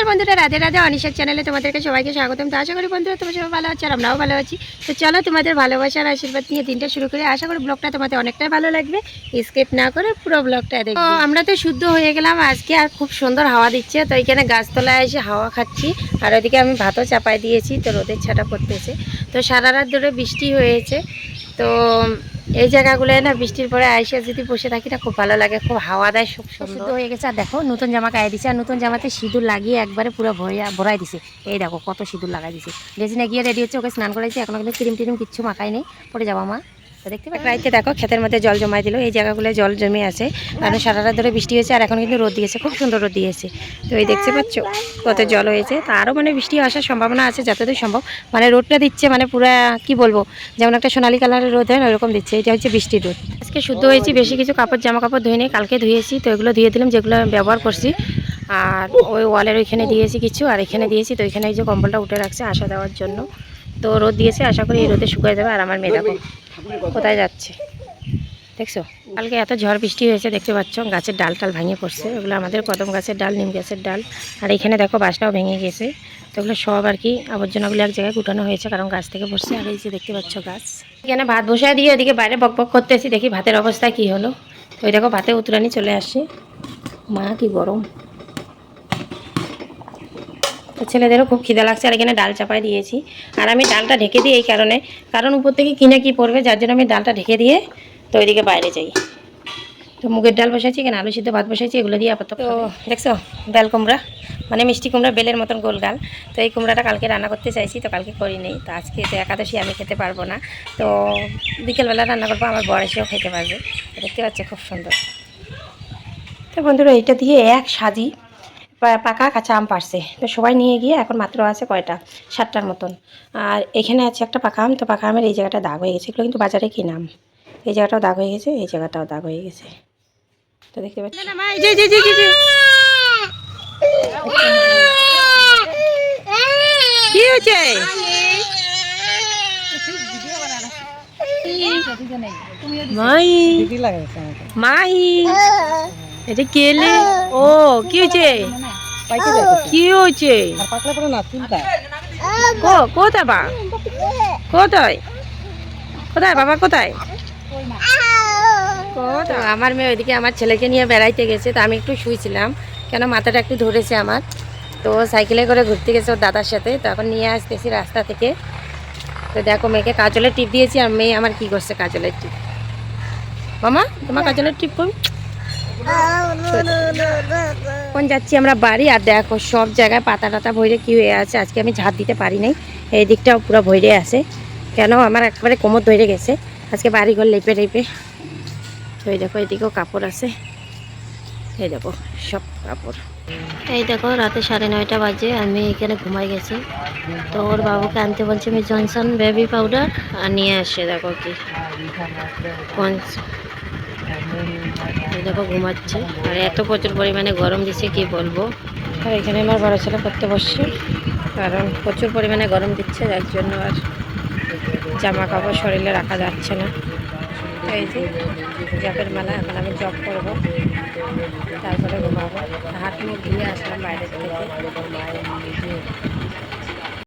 নমস্কার বন্ধুরা, রাধে রাধে, অনিশার চ্যানেলে তোমাদেরকে সবাইকে স্বাগতম। তো আশা করি বন্ধুরা তোমার সবাই ভালো আছে আর আমরাও ভালো আছি। তো চলো তোমাদের ভালোবাসার আশীর্বাদ নিয়ে দিনটা শুরু করে। আশা করি ব্লগটা তোমাদের অনেকটাই ভালো লাগবে। স্কেপ না করে পুরো ব্লগটা দেখো আমরা তো শুদ্ধ হয়ে গেলাম। আজকে আর খুব সুন্দর হাওয়া দিচ্ছে। তো এখানে গাছতলায় এসে হাওয়া খাচ্ছি। আর ওইদিকে আমি ভাতও চাপাই দিয়েছি। তো রোদের ছাটা পড়তেছে। তো সারা রাত ধরে বৃষ্টি হয়েছে। তো এই জায়গাগুলো না বৃষ্টির পরে আইসে যদি বসে থাকি না খুব ভালো লাগে খুব হাওয়া দেয় সব সুন্দর। হয়ে গেছে। আর দেখো নতুন জামা গায়ে দিছে আর নতুন জামাতে সিঁদুর লাগিয়ে একবারে পুরো ভরিয়া ভরাই দিছে। এই দেখো কত সিঁদুর লাগাই দিছে। রেজিনা গিয়ে রেডি হচ্ছে ওকে স্নান করাইছে এখনও কিন্তু ক্রিম টিরিম কিচ্ছু মাখাই নেই। পরে যাব মা। দেখতে পাচ্ছি রাইতে দেখো, ক্ষেতের মধ্যে জল জমাই দিল। এই জায়গাগুলো জল জমে আছে। কারণ সারা রাত ধরে বৃষ্টি হয়েছে, আর এখন কিন্তু রোদ দিয়েছে, খুব সুন্দর রোদ দিয়েছে। তো এই দেখতে পাচ্ছ, কত জল হয়েছে। তা আরও মানে বৃষ্টি আসার সম্ভাবনা আছে, যতদূর সম্ভব। মানে রোদটা দিচ্ছে মানে পুরা, কি বলব, যেমন একটা সোনালি কালারের রোদ হয় না, ওরকম দিচ্ছে। এটা হচ্ছে বৃষ্টির রোদ। আজকে শুদ্ধ হয়েছি, বেশি কিছু কাপড় জামা কাপড় ধুয়ে নিই কালকে ধুয়েছি, তো এগুলো ধুয়ে দিলাম, যেগুলো ব্যবহার করছি। আর ওই ওয়ালের ওইখানে দিয়েছি কিছু, আর এখানে দিয়েছি, তো ওইখানে এই যে কম্বলটা উঠে রাখছে, আসা দেওয়ার জন্য। তো রোদ দিয়েছে, আশা করি এই রোদে শুকিয়ে যাবে। আর আমার মেয়ে কোথায় যাচ্ছে? দেখছ? কালকে এত ঝড় বৃষ্টি হয়েছে, দেখতে পাচ্ছ? গাছের ডাল টাল ভেঙে পড়ছে। ওগুলো আমাদের কদম গাছের ডাল, নিম গাছের ডাল। আর এখানে দেখো বাসটাও ভেঙে গেছে। তো ওগুলো সব আর কি আবর্জনাগুলো এক জায়গায় গুটানো হয়েছে, কারণ গাছ থেকে পড়ছে। আর এই যে দেখতে পাচ্ছ গাছ। এখানে ভাত বসায় দিয়ে ওদিকে বাইরে বক বক করতেছি, দেখি ভাতের অবস্থা কি হলো। ওই দেখো, ভাতে উতরানি চলে আসছে। মা, কি গরম। ছেলেদেরও খুব খিদা লাগছে আর এখানে ডাল চাপাই দিয়েছি। আর আমি ডালটা ঢেকে দিই এই কারণে। কারণ উপর থেকে কিনে কি পড়বে যার জন্য আমি ডালটা ঢেকে দিয়ে তো ওইদিকে বাইরে যাই। তো মুগের ডাল বসাইছি এখানে আলু সিদ্ধ ভাত বসাইছি এগুলো দিয়ে আপাতত তো দেখছ বেল কুমড়া মানে মিষ্টি কুমড়া বেলের মতন গোল গাল। তো এই কুমড়াটা কালকে রান্না করতে চাইছি তো কালকে করি নেই। তো আজকে তো একাদশী আমি খেতে পারব না। তো বিকেলবেলা রান্না করব আমার বড় এসেও খেতে পারবে। দেখতে পাচ্ছে খুব সুন্দর। তো বন্ধুরা এইটা দিয়ে এক সাজি পাকা কাঁচা আম পারছে। তো সবাই নিয়ে গিয়ে এখন মাত্র আছে কয়টা? সাতটার মতন। আর এখানে আছে একটা পাকা আম, তো পাকা আমের এই জায়গাটা দাগ হয়ে গেছে। এগুলো কিন্তু বাজারে কিনাম এই জায়গাটাও দাগ হয়ে গেছে, এই জায়গাটাও দাগ হয়ে গেছে। তো দেখতে পাচ্ছি মাই মাই। এটা কেলে ও কি হয়েছে? কি হয়েছে? কোথায় বা? কোথায়? কোথায় বাবা কোথায়? আমার মেয়ে ওইদিকে আমার ছেলেকে নিয়ে বেড়াইতে গেছে তো আমি একটু শুয়েছিলাম কেন মাথাটা একটু ধরেছে আমার। তো সাইকেলে করে ঘুরতে গেছে ওর দাদার সাথে তো এখন নিয়ে আসতেছি রাস্তা থেকে। তো দেখো মেয়েকে কাজলের টিপ দিয়েছি আর মেয়ে আমার কি করছে কাজলের টিপ? মামা তোমার কাজলের টিপ কোন কোন যাচ্ছি আমরা বাড়ি, আর দেখো সব জায়গায় পাতা টাতা ভরে কি হয়ে আছে, আজকে আমি ঝাড় দিতে পারি নাই। এই দিকটাও পুরো ভরে আছে। কেন? আমার একবারে কোমর ধরে গেছে। আজকে বাড়ি ঘর লেপে। লেপে এই দেখো, এদিকেও কাপড় আছে। এই দেখো, সব কাপড়। এই দেখো, রাতে সাড়ে নয়টা বাজে, আমি এখানে ঘুমাই গেছি। তো ওর বাবুকে আনতে বলছি, আমি জনসন বেবি পাউডার আর নিয়ে আসছে দেখো কি দেখো, ঘুমাচ্ছে। আর এত প্রচুর পরিমাণে গরম দিচ্ছে কি বলব? আর এখানে আমার বড় ছেলে করতে বসছে। কারণ প্রচুর পরিমাণে গরম দিচ্ছে, যার জন্য আর জামা কাপড় শরীরে রাখা যাচ্ছে না। এই যে জবের মেলা, এখন আমি জব করব। তারপরে ঘুমাবো। হাত মুখ ধুয়ে আসলাম বাইরের থেকে।